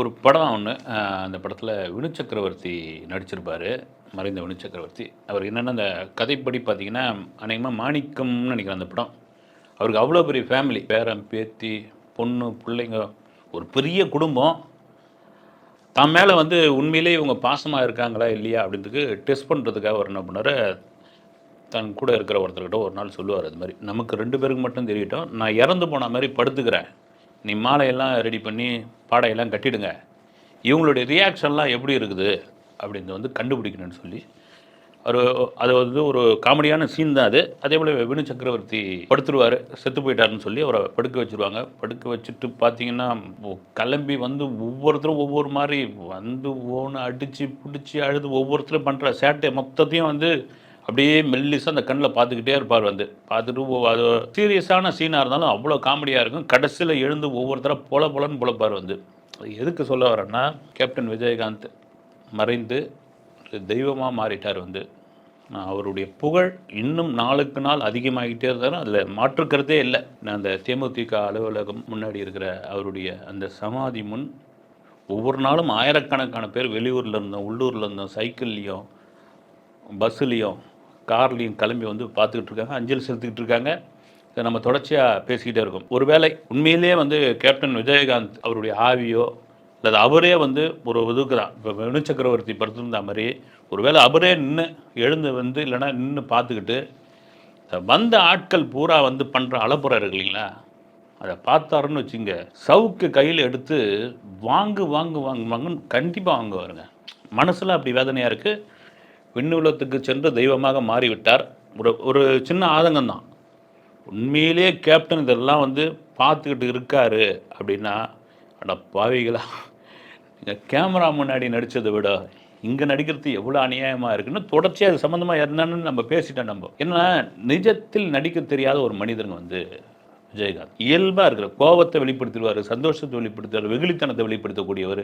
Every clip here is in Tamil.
ஒரு படம் ஒன்று அந்த படத்தில் வினு சக்கரவர்த்தி நடிச்சிருப்பார். மறைந்த வினு சக்கரவர்த்தி. அவர் என்னென்னா அந்த கதைப்படி பார்த்தீங்கன்னா அநேகமாக மாணிக்கம்னு நினைக்கிறேன் அந்த படம். அவருக்கு அவ்வளோ பெரிய ஃபேமிலி பேரன் பேத்தி பொண்ணு பிள்ளைங்க ஒரு பெரிய குடும்பம். தான் மேலே வந்து உண்மையிலே இவங்க பாசமாக இருக்காங்களா இல்லையா அப்படின்றதுக்கு டெஸ்ட் பண்ணுறதுக்காக அவர் என்ன பண்ணார் தன் கூட இருக்கிற ஒருத்தர்கிட்ட ஒரு நாள் சொல்லுவார் அது மாதிரி. நமக்கு ரெண்டு பேருக்கு மட்டும் தெரியட்டும். நான் இறந்து போன மாதிரி படுத்துக்கிறேன். நீ மாலையெல்லாம் ரெடி பண்ணி பாடையெல்லாம் கட்டிடுங்க. இவங்களுடைய ரியாக்ஷன்லாம் எப்படி இருக்குது அப்படின்னு வந்து கண்டுபிடிக்கணும்னு சொல்லி ஒரு அது வந்து ஒரு காமெடியான சீன் தான் அது. அதே போல் வினு சக்கரவர்த்தி படுத்துருவார் செத்து போயிட்டாருன்னு சொல்லி அவரை படுக்க வச்சுருவாங்க. படுக்க வச்சுட்டு பார்த்தீங்கன்னா கிளம்பி வந்து ஒவ்வொருத்தரும் ஒவ்வொரு மாதிரி வந்து ஓன்னு அடித்து பிடிச்சி அழுது ஒவ்வொருத்தரும் பண்ணுற சேட்டை மொத்தத்தையும் வந்து அப்படியே மெல்லிஸாக அந்த கண்ணில் பார்த்துக்கிட்டே இருப்பார் வந்து. பார்த்துட்டு அது சீரியஸான சீனாக இருந்தாலும் அவ்வளோ காமெடியாக இருக்கும். கடைசியில் எழுந்து ஒவ்வொருத்தராக பொல பொலன்னு பொழப்பார் வந்து. அது எதுக்கு சொல்ல வரேன்னா கேப்டன் விஜயகாந்த் மறைந்து தெய்வமாக மாறிட்டார் வந்து. அவருடைய புகழ் இன்னும் நாளுக்கு நாள் அதிகமாகிட்டே இருந்தாலும் அதில் மாற்றுக்கிறதே இல்லை. நான் அந்த தேமுதிக அலுவலகம் முன்னாடி இருக்கிற அவருடைய அந்த சமாதி முன் ஒவ்வொரு நாளும் ஆயிரக்கணக்கான பேர் வெளியூரில் இருந்தோம் உள்ளூரில் இருந்தோம் சைக்கிள்லேயும் பஸ்ஸுலேயும் கார்லேயும் கிளம்பி வந்து பார்த்துக்கிட்டு இருக்காங்க அஞ்சலி செலுத்திக்கிட்டு இருக்காங்க. இதை நம்ம தொடர்ச்சியாக பேசிக்கிட்டே இருக்கோம். ஒருவேளை உண்மையிலேயே வந்து கேப்டன் விஜயகாந்த் அவருடைய ஆவியோ அல்லது அவரே வந்து ஒரு ஒதுக்குதான் இப்போ வினு சக்கரவர்த்தி படுத்திருந்த மாதிரி ஒருவேளை அவரே நின்று எழுந்து வந்து இல்லைன்னா நின்று பார்த்துக்கிட்டு வந்த ஆட்கள் பூரா வந்து பண்ணுற அலப்புறம் இருக்கு இல்லைங்களா? அதை பார்த்தாருன்னு வச்சுங்க சவுக்கு கையில் எடுத்து வாங்கு வாங்கு வாங்கு வாங்குன்னு கண்டிப்பாக வாங்குவாருங்க. மனசில் அப்படி வேதனையாக இருக்குது விண்ணுலத்துக்கு சென்று தெய்வமாக மாறிவிட்டார். ஒரு ஒரு சின்ன ஆதங்கம் தான் உண்மையிலேயே கேப்டன் இதெல்லாம் வந்து பார்த்துக்கிட்டு இருக்காரு அப்படின்னா அட பாவிகளா நீங்கள் கேமரா முன்னாடி நடித்ததை விட இங்கே நடிக்கிறது எவ்வளோ அநியாயமாக இருக்குன்னு தொடர்ச்சியாக அது சம்மந்தமாக என்னன்னு நம்ம பேசிட்டோம் நம்ம. ஏன்னா நிஜத்தில் நடிக்க தெரியாத ஒரு மனிதன் வந்து விஜயகாந்த். இயல்பாக இருக்கிற கோபத்தை வெளிப்படுத்திடுவார் சந்தோஷத்தை வெளிப்படுத்துவார் வெகுளித்தனத்தை வெளிப்படுத்தக்கூடியவர்.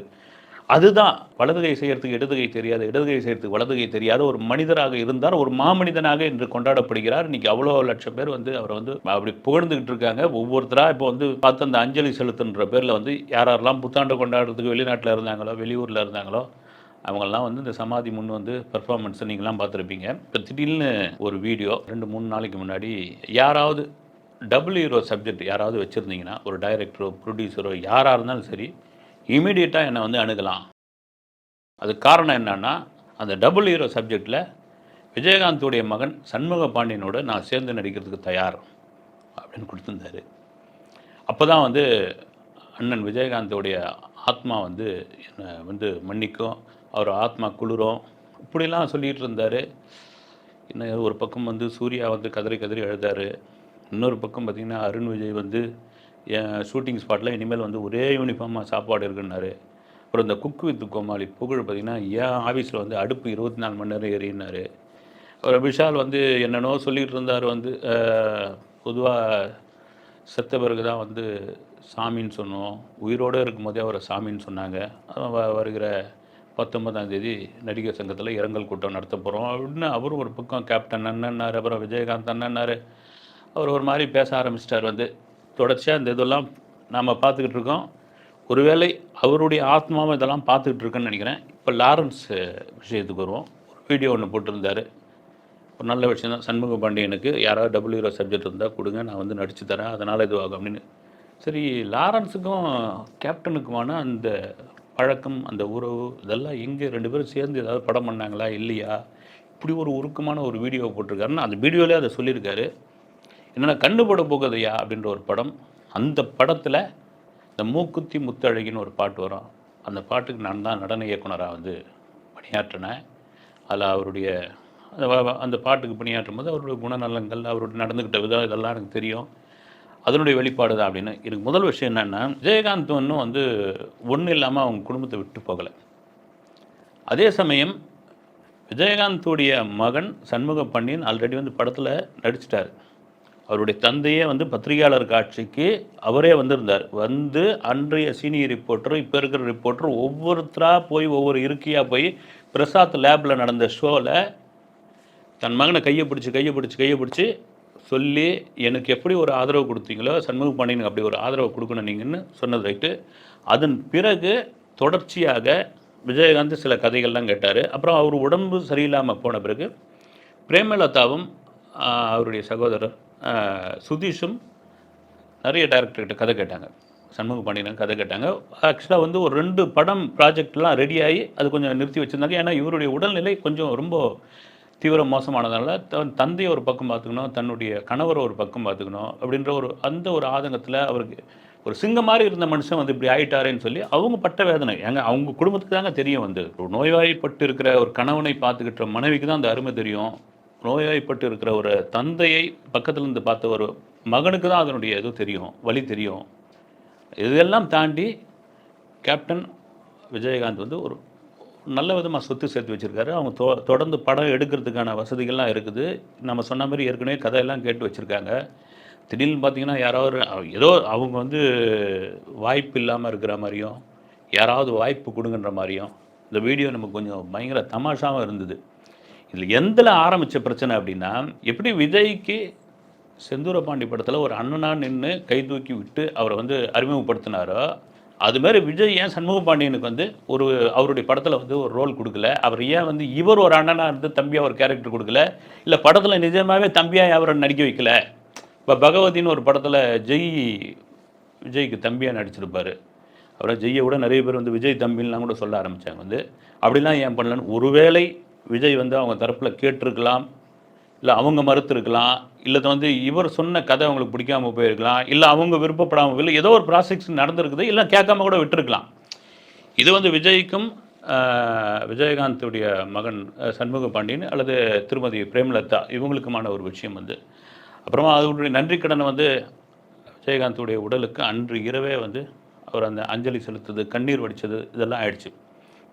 அதுதான் வலதுகை செய்கிறதுக்கு இடதுகை தெரியாது இடதுகை செய்கிறதுக்கு வலதுகை தெரியாது தெரியாத. ஒரு மனிதராக இருந்தார் ஒரு மாமனிதனாக இன்று கொண்டாடப்படுகிறார். இன்னைக்கு அவ்வளோ லட்சம் பேர் வந்து அவரை வந்து அப்படி புகழ்ந்துகிட்டு இருக்காங்க. ஒவ்வொருத்தராக இப்போ வந்து பார்த்து அந்த அஞ்சலி செலுத்துன்ற பேரில் வந்து யாரெல்லாம் புத்தாண்டு கொண்டாடுறதுக்கு வெளிநாட்டில் இருந்தாங்களோ வெளியூரில் இருந்தாங்களோ அவங்கெல்லாம் வந்து இந்த சமாதி முன் வந்து பெர்ஃபார்மன்ஸ் நீங்களாம் பார்த்துருப்பீங்க. இப்போ திடீர்னு ஒரு வீடியோ ரெண்டு மூணு நாளைக்கு முன்னாடி யாராவது டபுள் ஹீரோ சப்ஜெக்ட் யாராவது வச்சுருந்தீங்கன்னா ஒரு டைரக்டரோ ப்ரொடியூசரோ யாராக இருந்தாலும் சரி இமீடியட்டாக என்னை வந்து அணுகலாம். அது காரணம் என்னன்னா அந்த டபுள் ஹீரோ சப்ஜெக்டில் விஜயகாந்தோடைய மகன் சண்முக பாண்டியனோட நான் சேர்ந்து நடிக்கிறதுக்கு தயார் அப்படின்னு கொடுத்துருந்தாரு. அப்போ தான் வந்து அண்ணன் விஜயகாந்தோடைய ஆத்மா வந்து என்னை வந்து மன்னிக்கும். அவர் ஆத்மா குளிரும். இப்படிலாம் சொல்லிகிட்டு இருந்தார். இன்னும் ஒரு பக்கம் வந்து சூர்யா வந்து கதறி கதறி அழுதாரு. இன்னொரு பக்கம் பார்த்திங்கன்னா அருண் விஜய் வந்து ஷூட்டிங் ஸ்பாட்டில் இனிமேல் வந்து ஒரே யூனிஃபார்மாக சாப்பாடு இருக்குன்னாரு. அப்புறம் இந்த குக் வித் கோமாளி புகழ் பார்த்திங்கன்னா என் ஆஃபீஸில் வந்து அடுப்பு இருபத்தி நாலு மணி நேரம் ஏறினார். அப்புறம் விஷால் வந்து என்னென்னோ சொல்லிகிட்டு இருந்தார் வந்து பொதுவாக செத்த பிறகு தான் வந்து சாமின்னு சொன்னோம். உயிரோடு இருக்கும்போதே அவரை சாமின்னு சொன்னாங்க. அவன் வ- வருகிற பத்தொன்பதாம் தேதி நடிகர் சங்கத்தில் இரங்கல் கூட்டம் நடத்த போகிறோம் அப்படின்னு அவரும் ஒரு பக்கம் கேப்டன் அண்ணன்னார் அப்புறம் விஜயகாந்த் அண்ணன்னார். அவர் ஒரு மாதிரி பேச ஆரம்பிச்சிட்டார் வந்து. தொடர்ச்சியாக இந்த இதெல்லாம் நாம் பார்த்துக்கிட்டு இருக்கோம். ஒருவேளை அவருடைய ஆத்மாவை இதெல்லாம் பார்த்துக்கிட்டு இருக்குன்னு நினைக்கிறேன். இப்போ லாரன்ஸ் விஷயத்துக்கு வருவோம். ஒரு வீடியோ ஒன்று போட்டிருந்தார். ஒரு நல்ல விஷயம் தான். சண்முக பாண்டியனுக்கு யாராவது டபுள் ஹீரோ சப்ஜெக்ட் இருந்தால் கொடுங்க நான் வந்து நடித்து தரேன் அதனால் இதுவாகும் அப்படின்னு. சரி லாரன்ஸுக்கும் கேப்டனுக்குமான அந்த பழக்கம் அந்த உறவு இதெல்லாம் எங்கே ரெண்டு பேரும் சேர்ந்து ஏதாவது படம் பண்ணாங்களா இல்லையா? இப்படி ஒரு உருக்கமான ஒரு வீடியோ போட்டிருக்காருன்னா அந்த வீடியோலேயே அதை சொல்லியிருக்காரு. என்னென்னா கண்ணுபட போகுதையா அப்படின்ற ஒரு படம். அந்த படத்தில் இந்த மூக்குத்தி முத்தழகின்னு ஒரு பாட்டு வரும். அந்த பாட்டுக்கு நான் தான் நடன இயக்குனராக வந்து பணியாற்றினேன் அதில் அவருடைய அந்த பாட்டுக்கு பணியாற்றும் போது அவருடைய குணநலங்கள் அவருடைய நடந்துக்கிட்ட விதம் இதெல்லாம் எனக்கு தெரியும். அதனுடைய வெளிப்பாடு தான் அப்படின்னு. எனக்கு முதல் விஷயம் என்னென்னா விஜயகாந்த் ஒன்றும் வந்து ஒன்றும் இல்லாமல் அவங்க குடும்பத்தை விட்டு போகலை. அதே சமயம் விஜயகாந்தோடைய மகன் சண்முக பண்ணியன் ஆல்ரெடி வந்து படத்தில் நடிச்சிட்டார். அவருடைய தந்தையே வந்து பத்திரிகையாளர் காட்சிக்கு அவரே வந்திருந்தார். வந்து அன்றைய சீனியர் ரிப்போர்ட்டர் இப்போ இருக்கிற ரிப்போர்ட்டர் ஒவ்வொருத்தராக போய் ஒவ்வொரு இருக்கையாக போய் பிரசாத் லேபில் நடந்த ஷோவில் தன் மகனை கையை பிடிச்சி கையை பிடிச்சி கையை பிடிச்சி சொல்லி எனக்கு எப்படி ஒரு ஆதரவு கொடுத்தீங்களோ சண்முக பாண்டியனுக்கு அப்படி ஒரு ஆதரவு கொடுக்கணும் நீங்கன்னு சொன்னது ரைட்டு அதன் பிறகு தொடர்ச்சியாக விஜயகாந்த் சில கதைகள்லாம் கேட்டார். அப்புறம் அவர் உடம்பு சரியில்லாமல் போன பிறகு பிரேமலதாவும் அவருடைய சகோதரர் சுதீஷும் நிறைய டேரக்டர்கிட்ட கதை கேட்டாங்க. சண்முக பாண்டியன் கதை கேட்டாங்க. ஆக்சுவலாக வந்து ஒரு ரெண்டு படம் ப்ராஜெக்ட்லாம் ரெடியாகி அது கொஞ்சம் நிறுத்தி வச்சுருந்தாங்க. ஏன்னா இவருடைய உடல்நிலை கொஞ்சம் ரொம்ப தீவிர மோசமானதுனால தன் தந்தையை ஒரு பக்கம் பார்த்துக்கணும் தன்னுடைய கணவரை ஒரு பக்கம் பார்த்துக்கணும் அப்படின்ற ஒரு அந்த ஒரு ஆதங்கத்தில் அவருக்கு ஒரு சிங்கம் மாதிரி இருந்த மனுஷன் வந்து இப்படி ஆயிட்டாரேன்னு சொல்லி அவங்க பட்ட வேதனை. ஏங்க அவங்க குடும்பத்துக்கு தாங்க தெரியும் வந்து. ஒரு நோய்வாய்ப்பட்டு இருக்கிற ஒரு கணவனை பார்த்துக்கிட்ட மனைவிக்கு தான் அந்த அருமை தெரியும். நோய்வாய்ப்பட்டு இருக்கிற ஒரு தந்தையை பக்கத்துலேருந்து பார்த்த ஒரு மகனுக்கு தான் அதனுடைய இது தெரியும் வழி தெரியும். இதெல்லாம் தாண்டி கேப்டன் விஜயகாந்த் வந்து ஒரு நல்ல விதமாக சொத்து சேர்த்து வச்சுருக்காரு. அவங்க தொ தொடர்ந்து படம் எடுக்கிறதுக்கான வசதிகள்லாம் இருக்குது. நம்ம சொன்ன மாதிரி ஏற்கனவே கதையெல்லாம் கேட்டு வச்சுருக்காங்க. திடீர்னு பார்த்தீங்கன்னா யாராவது ஏதோ அவங்க வந்து வாய்ப்பு இல்லாமல் இருக்கிற மாதிரியும் யாராவது வாய்ப்பு கொடுங்கன்ற மாதிரியும் இந்த வீடியோ நமக்கு கொஞ்சம் பயங்கர தமாஷாவும் இருந்தது. இதில் எந்தில் ஆரம்பித்த பிரச்சனை அப்படின்னா எப்படி விஜய்க்கு செந்தூர பாண்டி படத்தில் ஒரு அண்ணனாக நின்று கை தூக்கி விட்டு அவரை வந்து அறிமுகப்படுத்தினாரோ அதுமாரி விஜய் ஏன் சண்முக பாண்டியனுக்கு வந்து ஒரு அவருடைய படத்தில் வந்து ஒரு ரோல் கொடுக்கல? அவர் ஏன் வந்து இவர் ஒரு அண்ணனாக இருந்து தம்பியாக ஒரு கேரக்டர் கொடுக்கல? இல்லை படத்தில் நிஜமாகவே தம்பியாக அவரை நடிக்க வைக்கல? இப்போ பகவதின்னு ஒரு படத்தில் ஜெய் விஜய்க்கு தம்பியாக நடிச்சிருப்பார். அப்புறம் ஜெய்யை விட நிறைய பேர் வந்து விஜய் தம்பின்லாம் கூட சொல்ல ஆரம்பித்தாங்க வந்து. அப்படிலாம் ஏன் பண்ணலன்னு ஒருவேளை விஜய் வந்து அவங்க தரப்பில் கேட்டிருக்கலாம் இல்லை அவங்க மறுத்துருக்கலாம் இல்லை வந்து இவர் சொன்ன கதை அவங்களுக்கு பிடிக்காமல் போயிருக்கலாம் இல்லை அவங்க விருப்பப்படாமல் இல்லை ஏதோ ஒரு ப்ராசஸ் நடந்திருக்குது இல்லை கேட்காம கூட விட்டுருக்கலாம். இது வந்து விஜய்க்கும் விஜயகாந்துடைய மகன் சண்முக பாண்டியன் அல்லது திருமதி பிரேமலதா இவங்களுக்குமான ஒரு விஷயம் வந்து. அப்புறமா அதனுடைய நன்றி கடனை வந்து விஜயகாந்துடைய உடலுக்கு அன்று இரவே வந்து அவர் அந்த அஞ்சலி செலுத்துது கண்ணீர் வடித்தது இதெல்லாம் ஆயிடுச்சு.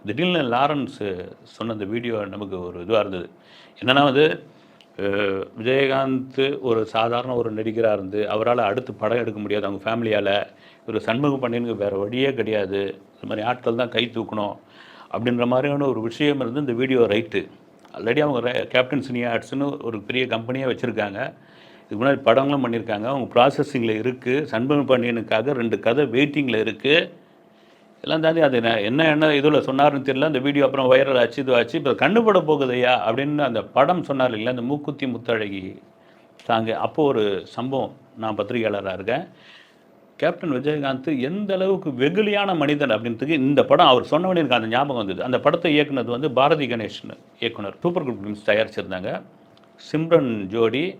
திடீர்னு லாரன்ஸ் சொன்ன அந்த வீடியோ நமக்கு ஒரு இதுவாக இருந்தது. என்னன்னா வந்து விஜயகாந்த் ஒரு சாதாரண ஒரு நடிகராக இருந்து அவரால் அடுத்து படம் எடுக்க முடியாது. அவங்க ஃபேமிலியால் ஒரு சண்முகம் பண்ணினுக்கு வேறு வழியே கிடையாது. இந்த மாதிரி ஆட்கள் தான் கை தூக்கணும் அப்படின்ற மாதிரியான ஒரு விஷயம் இருந்து இந்த வீடியோ ரைட்டு. ஆல்ரெடி அவங்க கேப்டன் சினி ஆர்ட்ஸ்னு ஒரு பெரிய கம்பெனியாக வச்சுருக்காங்க. இதுக்கு முன்னாடி படங்களும் பண்ணியிருக்காங்க அவங்க ப்ராசஸிங்கில் இருக்குது சண்முகம் பாண்டியனுக்காக ரெண்டு கதை வெயிட்டிங்கில் இருக்குது எல்லாம் தாண்டி அது என்ன- என்ன என்ன இதில் சொன்னார்னு தெரியல. அந்த வீடியோ அப்புறம் வைரல் ஆச்சு இது ஆச்சு. இப்போ கண்ணுபட போகுதையா அப்படின்னு அந்த படம் சொன்னார் இல்லைங்களா? அந்த மூக்குத்தி முத்தழகி தாங்க அப்போது ஒரு சம்பவம் நான் பத்திரிகையாளராக இருக்கேன். கேப்டன் விஜயகாந்த் எந்த அளவுக்கு வெகுளியான மனிதன் அப்படின்றதுக்கு இந்த படம் அவர் சொன்னவனே எனக்கு அந்த ஞாபகம் வந்தது. அந்த படத்தை இயக்குனது வந்து பாரதி கணேஷன் இயக்குனர். சூப்பர் குட் ஃபிலிம்ஸ் தயாரிச்சிருந்தாங்க. சிம்ரன் ஜோடி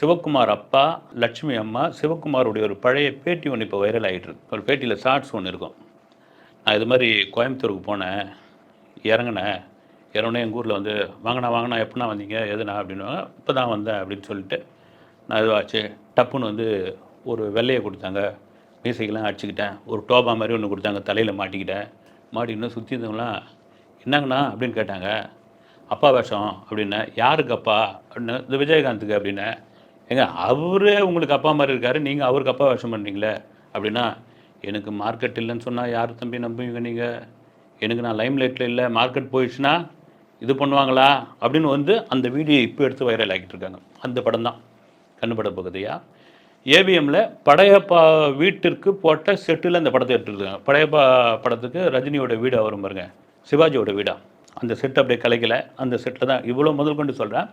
சிவகுமார் அப்பா லட்சுமி அம்மா சிவகுமாருடைய ஒரு பழைய பேட்டி ஒன்று இப்போ வைரல் ஆகிட்டு இருக்கு. ஒரு பேட்டியில் ஷார்ட்ஸ் ஒன்று இருக்கும். நான் இது மாதிரி கோயம்புத்தூருக்கு போனேன் இறங்கினேன். இறங்கினே எங்கள் ஊரில் வந்து வாங்கண்ணா வாங்கினா எப்படிண்ணா வந்தீங்க? எதுண்ணா? அப்படின்னு இப்போ தான் வந்தேன் அப்படின்னு சொல்லிட்டு நான் இதுவாச்சு. டப்புன்னு வந்து ஒரு வெள்ளையை கொடுத்தாங்க. மீசைக்கெல்லாம் அடிச்சுக்கிட்டேன். ஒரு டோபா மாதிரி ஒன்று கொடுத்தாங்க. தலையில் மாட்டிக்கிட்டேன். மாட்டிக்கிட்டு சுற்றி இருந்தவங்களாம் என்னங்கண்ணா? அப்படின்னு கேட்டாங்க. அப்பா வேஷம் அப்படின்னா. யாருக்கு அப்பா? அப்படின்னு. இந்த விஜயகாந்துக்கு அப்படின்னா. ஏங்க அவரே உங்களுக்கு அப்பா மாதிரி இருக்காரு. நீங்கள் அவருக்கு அப்பா வேஷம் பண்ணுறீங்களே அப்படின்னா எனக்கு மார்க்கெட் இல்லைன்னு சொன்னால் யார் தம்பி நம்புவீங்க நீங்கள் எனக்கு நான் லைம் லைட்டில் இல்லை மார்க்கெட் போயிடுச்சுன்னா இது பண்ணுவாங்களா? அப்படின்னு வந்து அந்த வீடியோ இப்போ எடுத்து வைரல் ஆக்கிட்டு இருக்காங்க. அந்த படம் தான். கண்ணுபட பகுதியாக ஏவிஎம்மில் படையப்பா வீட்டிற்கு போட்ட செட்டில் அந்த படத்தை எடுத்துருக்காங்க படையப்பா படத்துக்கு ரஜினியோட வீடாக வரும் பாருங்க. சிவாஜியோட வீடா? அந்த செட் அப்படியே கலைக்கலை. அந்த செட்டில் தான் இவ்வளோ முதல் கொண்டு சொல்கிறேன்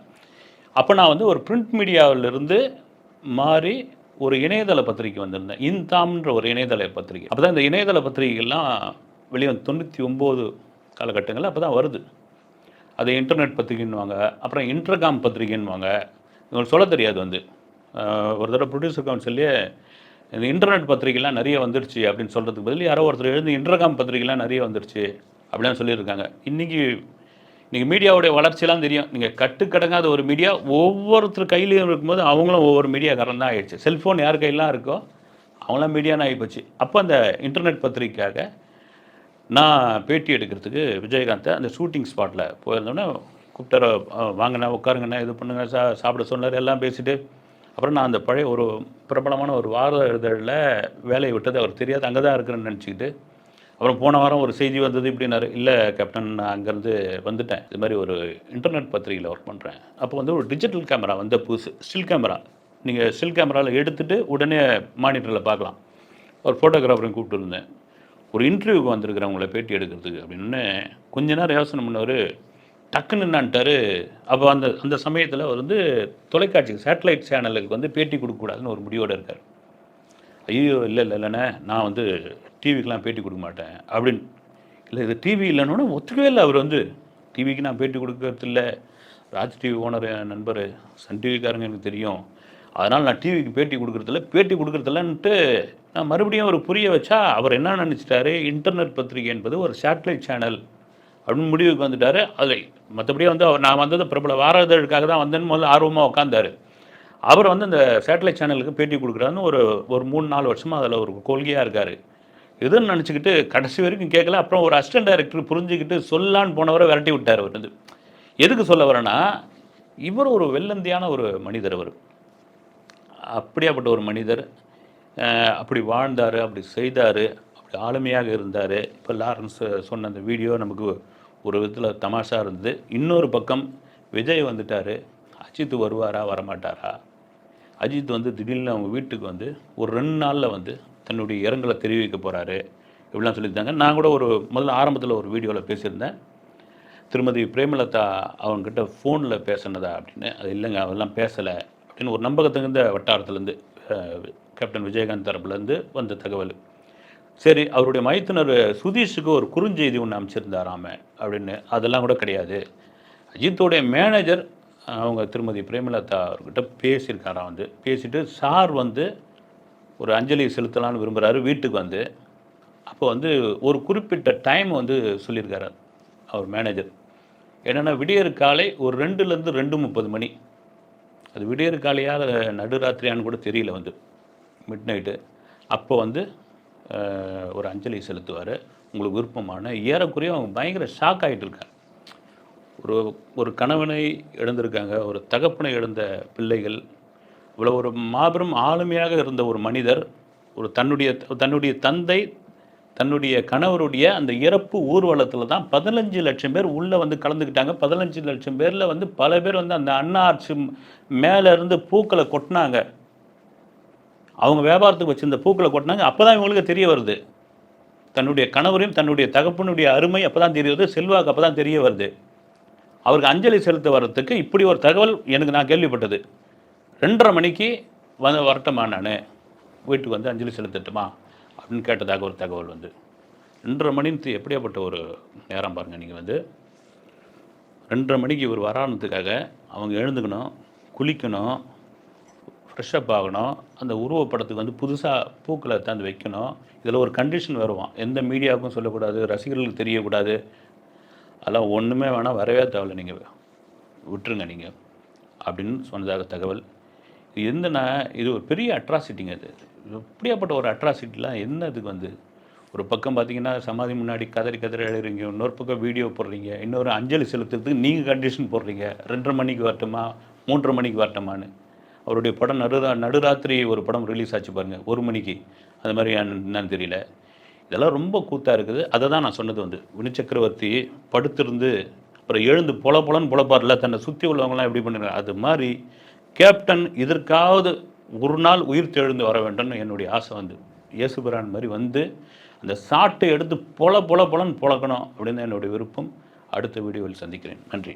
அப்போ நான் வந்து ஒரு பிரிண்ட் மீடியாவிலிருந்து மாறி ஒரு இணையதள பத்திரிக்கை வந்திருந்தேன். இன்தாம்ன்ற ஒரு இணையதள பத்திரிக்கை. அப்போ தான் இந்த இணையதள பத்திரிகைகள்லாம் வெளியே வந்து தொண்ணூற்றி ஒம்பது காலகட்டங்களில் அப்போ தான் வருது. அது இன்டர்நெட் பத்திரிகைன்னுவாங்க அப்புறம் இன்டர்காம் பத்திரிகைன்னுவாங்க. உங்களுக்கு சொல்ல தெரியாது வந்து. ஒரு தடவை ப்ரொடியூசர் கவுன்சிலே இந்த இன்டர்நெட் பத்திரிகைலாம் நிறைய வந்துருச்சு அப்படின்னு சொல்கிறதுக்கு பதில் யாரோ ஒருத்தர் எழுந்து இன்டர்காம் பத்திரிகைலாம் நிறைய வந்துருச்சு அப்படின்னு சொல்லியிருக்காங்க. இன்றைக்கி நீங்கள் மீடியாவுடைய வளர்ச்சியெல்லாம் தெரியும். நீங்கள் கட்டுக்கடங்காத ஒரு மீடியா ஒவ்வொருத்தர் கையிலையும் இருக்கும்போது அவங்களும் ஒவ்வொரு மீடியாக்காரன் தான் ஆயிடுச்சு. செல்ஃபோன் யார் கையிலாம் இருக்கோ அவங்களாம் மீடியான்னு ஆகிப்போச்சு அப்போ அந்த இன்டர்நெட் பத்திரிக்கையாக நான் பேட்டி எடுக்கிறதுக்கு விஜயகாந்தை அந்த ஷூட்டிங் ஸ்பாட்டில் போயிருந்தோன்னே கூப்பிட்டார வாங்கண்ணா உட்காருங்கண்ணா இது பண்ணுங்க சா சாப்பிட சொன்னார் எல்லாம் பேசிட்டு. அப்புறம் நான் அந்த பழைய ஒரு பிரபலமான ஒரு வார இதழில் வேலையை விட்டது. அவர் தெரியாது அங்கே தான் இருக்கிறேன்னு நினச்சிக்கிட்டு அப்புறம் போன வாரம் ஒரு செய்தி வந்தது இப்படின்னாரு. இல்லை கேப்டன் நான் அங்கேருந்து வந்துட்டேன். இது மாதிரி ஒரு இன்டர்நெட் பத்திரிகையில் ஒர்க் பண்ணுறேன் அப்போ வந்து ஒரு டிஜிட்டல் கேமரா வந்த புதுசு. ஸ்டில் கேமரா நீங்கள் ஸ்டில் கேமராவில் எடுத்துகிட்டு உடனே மானிட்டரில் பார்க்கலாம். ஒரு ஃபோட்டோகிராஃபரையும் கூப்பிட்டுருந்தேன் ஒரு இன்டர்வியூக்கு வந்திருக்கிறவங்கள பேட்டி எடுக்கிறதுக்கு. அப்படின்னு கொஞ்ச நேரம் யோசனை பண்ணவர் டக்குன்னு என்னான்ட்டாரு. அப்போ அந்த அந்த சமயத்தில் அவர் வந்து தொலைக்காட்சிக்கு சேட்டலைட் சேனலுக்கு வந்து பேட்டி கொடுக்கக்கூடாதுன்னு ஒரு முடிவோடு இருக்கார். ஐயோ இல்லை இல்லை இல்லைண்ணே நான் வந்து டிவிக்கெலாம் பேட்டி கொடுக்க மாட்டேன் அப்படின்னு. இல்லை இது டிவி இல்லைன்னு ஒத்துக்கவே இல்லை அவர் வந்து. டிவிக்கு நான் பேட்டி கொடுக்கறது இல்லை. ராஜ் டிவி ஓனர் என் நண்பர் சன் டிவிக்காரங்க எனக்கு தெரியும். அதனால் நான் டிவிக்கு பேட்டி கொடுக்குறதில்ல பேட்டி கொடுக்குறதில்லன்ட்டு நான் மறுபடியும் அவர் புரிய வச்சா அவர் என்ன நினச்சிட்டாரு? இன்டர்நெட் பத்திரிகை என்பது ஒரு சேட்டலைட் சேனல் அப்படின்னு முடிவுக்கு வந்துட்டார். அதில் மற்றபடியே வந்து அவர் நான் வந்தது பிரபல வார தான் வந்தேன்னு முதல்ல ஆர்வமாக உட்காந்தாரு அவர் வந்து இந்த சேட்டலைட் சேனலுக்கு பேட்டி கொடுக்குறாருன்னு ஒரு ஒரு மூணு நாலு வருஷமாக அதில் ஒரு கொள்கையாக இருக்கார். எதுன்னு நினச்சிக்கிட்டு கடைசி வரைக்கும் கேட்கல அப்புறம் ஒரு அசிஸ்டன்ட் டைரக்டர் புரிஞ்சுக்கிட்டு சொல்லான்னு போனவரை விரட்டி விட்டார் அவர் வந்து. எதுக்கு சொல்ல வரேன்னா இவர் ஒரு வெள்ளந்தியான ஒரு மனிதர் அவர். அப்படியாப்பட்ட ஒரு மனிதர். அப்படி வாழ்ந்தார் அப்படி செய்தார் அப்படி ஆளுமையாக இருந்தார். இப்போ லாரன்ஸ் சொன்ன அந்த வீடியோ நமக்கு ஒரு விதத்தில் தமாஷாக இருந்தது. இன்னொரு பக்கம் விஜய் வந்துட்டார். அஜித் வருவாரா வரமாட்டாரா? அஜித் வந்து திடீர்னு அவங்க வீட்டுக்கு வந்து ஒரு ரெண்டு நாளில் வந்து தன்னுடைய இரங்கலை தெரிவிக்க போகிறாரு இப்படிலாம் சொல்லியிருந்தாங்க. நான் கூட ஒரு முதல்ல ஆரம்பத்தில் ஒரு வீடியோவில் பேசியிருந்தேன். திருமதி பிரேமலதா அவங்கக்கிட்ட ஃபோனில் பேசினதா அப்படின்னு. அது இல்லைங்க அவெல்லாம் பேசலை அப்படின்னு ஒரு நம்பகத்தகுந்த வட்டாரத்துலேருந்து கேப்டன் விஜயகாந்த் தரப்புலேருந்து வந்த தகவல். சரி அவருடைய மைத்துனர் சுதீஷுக்கு ஒரு குறுஞ்செய்தி ஒன்று அமைச்சிருந்தாராம அப்படின்னு. அதெல்லாம் கூட கிடையாது. அஜித்தோடைய மேனேஜர் அவங்க திருமதி பிரேமலதா அவர்கிட்ட பேசியிருக்காராம் வந்து. பேசிட்டு சார் வந்து ஒரு அஞ்சலி செலுத்தலாம்னு விரும்புகிறாரு வீட்டுக்கு வந்து. அப்போ வந்து ஒரு குறிப்பிட்ட டைம் வந்து சொல்லியிருக்காரு அவர் மேனேஜர். என்னென்னா விடியற் காலை ஒரு ரெண்டுலேருந்து ரெண்டு முப்பது மணி. அது விடியற் காலையா நடுராத்திரியான்னு கூட தெரியல வந்து. Midnight. அப்போ வந்து ஒரு அஞ்சலி செலுத்துவார். உங்களுக்கு விருப்பமான ஏறக்குறைய அவங்க பயங்கர ஷாக் ஆகிட்டு இருக்காங்க. ஒரு ஒரு கணவனை இழந்திருக்காங்க ஒரு தகப்பனை இழந்த பிள்ளைகள். இவ்வளோ ஒரு மாபெரும் ஆளுமையாக இருந்த ஒரு மனிதர் ஒரு தன்னுடைய தன்னுடைய தந்தை தன்னுடைய கணவருடைய அந்த இறப்பு ஊர்வலத்தில் தான் பதினஞ்சு லட்சம் பேர் உள்ளே வந்து கலந்துக்கிட்டாங்க. பதினஞ்சு லட்சம் பேரில் வந்து பல பேர் வந்து அந்த அண்ணா ஆர்ச்சி மேலே இருந்து பூக்களை கொட்டினாங்க. அவங்க வியாபாரத்துக்கு வச்சிருந்த பூக்களை கொட்டினாங்க. அப்போ தான் இவங்களுக்கு தெரிய வருது. தன்னுடைய கணவரையும் தன்னுடைய தகப்பனுடைய அருமை அப்போ தான் தெரிய வருது. செல்வாக்கு அப்போ தான் தெரிய வருது. அவருக்கு அஞ்சலி செலுத்த வர்றதுக்கு இப்படி ஒரு தகவல் எனக்கு நான் கேள்விப்பட்டது. ரெண்டரை மணிக்கு வந்து வரட்டுமா நான்? வீட்டுக்கு வந்து அஞ்சலி செலுத்தட்டுமா? அப்படின்னு கேட்டதாக ஒரு தகவல் வந்து. ரெண்டரை மணின்னு எப்படியாப்பட்ட ஒரு நேரம் பாருங்கள் நீங்கள் வந்து. ரெண்டரை மணிக்கு இவர் வரானதுக்காக அவங்க எழுந்துக்கணும் குளிக்கணும் ஃப்ரெஷ்அப் ஆகணும். அந்த உருவப்படத்துக்கு வந்து புதுசாக பூக்களை எடுத்தாந்து வைக்கணும். இதில் ஒரு கண்டிஷன் வருவான். எந்த மீடியாவுக்கும் சொல்லக்கூடாது ரசிகர்களுக்கு தெரியக்கூடாது. அதெல்லாம் ஒன்றுமே வேணால் வரவே தேவையில்ல நீங்கள் விட்டுருங்க நீங்கள் அப்படின்னு சொன்னதாக தகவல். இது இருந்தனா இது ஒரு பெரிய அட்ராசிட்டிங்க இது எப்படியாப்பட்ட ஒரு அட்ராசிட்டிலாம் என்ன இதுக்கு வந்து? ஒரு பக்கம் பார்த்தீங்கன்னா சமாதி முன்னாடி கதறி கதறி எழுதுறீங்க இன்னொரு பக்கம் வீடியோ போடுறீங்க இன்னொரு அஞ்சலி செலுத்துறதுக்கு நீங்கள் கண்டிஷன் போடுறீங்க ரெண்டரை மணிக்கு வரட்டுமா மூன்றரை மணிக்கு வரட்டுமான்னு. அவருடைய படம் நடுரா நடுராத்திரி ஒரு படம் ரிலீஸ் ஆச்சு பாருங்கள் ஒரு மணிக்கு. அது மாதிரி என்னன்னு தெரியல. இதெல்லாம் ரொம்ப கூத்தாக இருக்குது. அதை தான் நான் சொன்னது வந்து. வினுச்சக்கரவர்த்தி படுத்திருந்து அப்புறம் எழுந்து பொல பொலன்னு பொழப்பார்ல தன்னை சுற்றி உள்ளவங்களாம் எப்படி பண்ணுறாங்க அது மாதிரி கேப்டன் இதற்காவது ஒரு நாள் உயிர் தெழுந்து வர வேண்டும்னு என்னுடைய ஆசை வந்து. இயேசுபிரான் மாதிரி வந்து அந்த சாட்டை எடுத்து பொல பொல பொலன்னு பொழக்கணும் அப்படின்னு என்னுடைய விருப்பம். அடுத்த வீடியோவில் சந்திக்கிறேன். நன்றி.